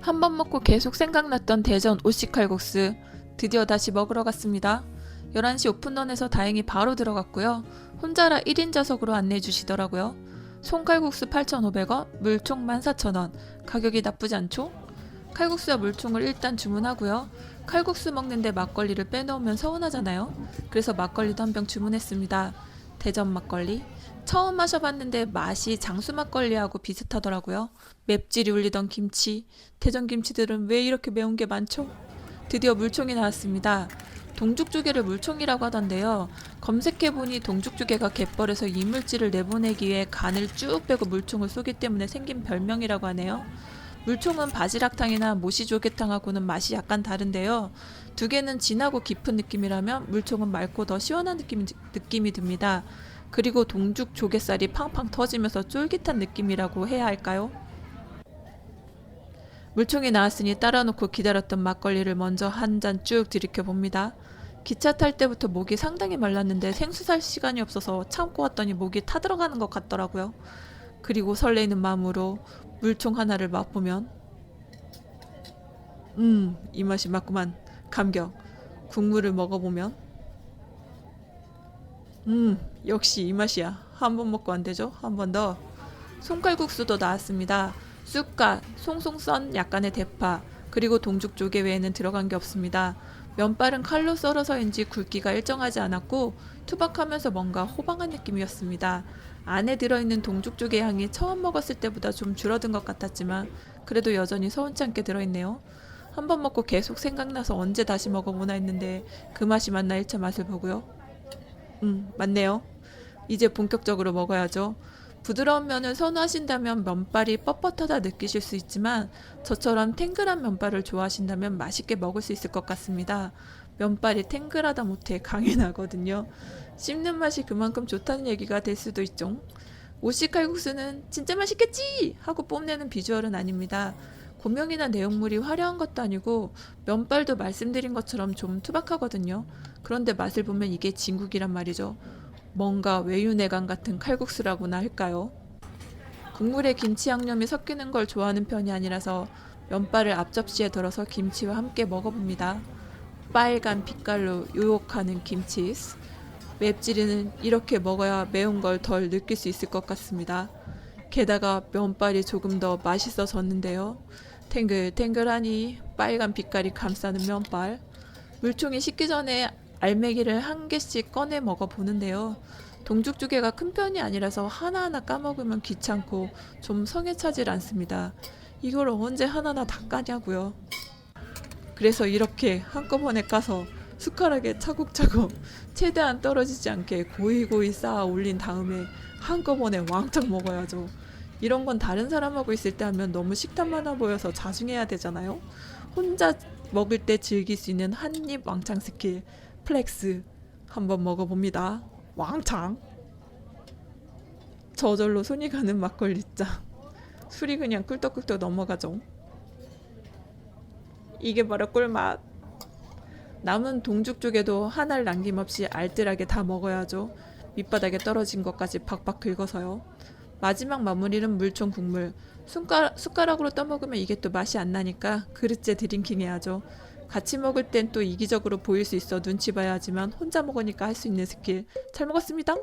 한 번 먹고 계속 생각났던 대전 오시칼국수 드디어 다시 먹으러 갔습니다. 11시 오픈런에서 다행히 바로 들어갔고요. 혼자라 1인 좌석으로 안내해 주시더라고요. 송칼국수 8,500원, 물총 14,000원. 가격이 나쁘지 않죠? 칼국수와 물총을 일단 주문하고요. 칼국수 먹는데 막걸리를 빼놓으면 서운하잖아요. 그래서 막걸리도 한 병 주문했습니다. 대전 막걸리. 처음 마셔봤는데 맛이 장수 막걸리하고 비슷하더라고요. 맵찔이 울리던 김치. 대전 김치들은 왜 이렇게 매운 게 많죠? 드디어 물총이 나왔습니다. 동죽조개를 물총이라고 하던데요. 검색해보니 동죽조개가 갯벌에서 이물질을 내보내기 위해 간을 쭉 빼고 물총을 쏘기 때문에 생긴 별명이라고 하네요. 물총은 바지락탕이나 모시조개탕하고는 맛이 약간 다른데요. 두 개는 진하고 깊은 느낌이라면 물총은 맑고 더 시원한 느낌이, 느낌이 듭니다. 그리고 동죽 조개살이 팡팡 터지면서 쫄깃한 느낌이라고 해야 할까요? 물총이 나왔으니 따라놓고 기다렸던 막걸리를 먼저 한 잔 쭉 들이켜 봅니다. 기차 탈 때부터 목이 상당히 말랐는데 생수 살 시간이 없어서 참고 왔더니 목이 타들어가는 것 같더라고요. 그리고 설레이는 마음으로 물총 하나를 맛보면 음, 이 맛이 맞구만. 감격. 국물을 먹어보면 음, 역시 이 맛이야. 한 번 먹고 안 되죠? 한 번 더. 송칼국수도 나왔습니다. 쑥갓, 송송 썬 약간의 대파, 그리고 동죽 조개 외에는 들어간 게 없습니다. 면발은 칼로 썰어서인지 굵기가 일정하지 않았고 투박하면서 뭔가 호방한 느낌이었습니다. 안에 들어있는 동죽 조개 향이 처음 먹었을 때보다 좀 줄어든 것 같았지만 그래도 여전히 서운치 않게 들어있네요. 한 번 먹고 계속 생각나서 언제 다시 먹어보나 했는데 그 맛이 맞나 1차 맛을 보고요. 음, 맞네요. 이제 본격적으로 먹어야죠. 부드러운 면을 선호하신다면 면발이 뻣뻣하다 느끼실 수 있지만 저처럼 탱글한 면발을 좋아하신다면 맛있게 먹을 수 있을 것 같습니다. 면발이 탱글하다 못해 강이 나거든요. 씹는 맛이 그만큼 좋다는 얘기가 될 수도 있죠. 오식 칼국수는 진짜 맛있겠지 하고 뽐내는 비주얼은 아닙니다. 고명이나 내용물이 화려한 것도 아니고 면발도 말씀드린 것처럼 좀 투박하거든요. 그런데 맛을 보면 이게 진국이란 말이죠. 뭔가 외유내강 같은 칼국수라고나 할까요? 국물에 김치 양념이 섞이는 걸 좋아하는 편이 아니라서 면발을 앞접시에 덜어서 김치와 함께 먹어봅니다. 빨간 빛깔로 유혹하는 김치스. 맵찔이는 이렇게 먹어야 매운 걸 덜 느낄 수 있을 것 같습니다. 게다가 면발이 조금 더 맛있어졌는데요. 탱글탱글하니 빨간 빛깔이 감싸는 면발. 물총이 식기 전에 알맹이를 한 개씩 꺼내 먹어 보는데요. 동죽조개가 큰 편이 아니라서 하나하나 까먹으면 귀찮고 좀 성에 차질 않습니다. 이걸 언제 하나하나 다 까냐고요. 그래서 이렇게 한꺼번에 까서 숟가락에 차곡차곡 최대한 떨어지지 않게 고이고이 쌓아 올린 다음에 한꺼번에 왕창 먹어야죠. 이런 건 다른 사람하고 있을 때 하면 너무 식탐 많아 보여서 자중해야 되잖아요. 혼자 먹을 때 즐길 수 있는 한 입 왕창 스킬 플렉스 한번 먹어봅니다. 왕창. 저절로 손이 가는 막걸리잔. 술이 그냥 꿀떡꿀떡 넘어가죠. 이게 바로 꿀맛. 남은 동죽 쪽에도 하나를 남김없이 알뜰하게 다 먹어야죠. 밑바닥에 떨어진 것까지 박박 긁어서요. 마지막 마무리는 물총 국물. 숟가락, 숟가락으로 떠먹으면 이게 또 맛이 안 나니까 그릇째 드링킹 해야죠. 같이 먹을 땐 또 이기적으로 보일 수 있어 눈치 봐야 하지만 혼자 먹으니까 할 수 있는 스킬. 잘 먹었습니다.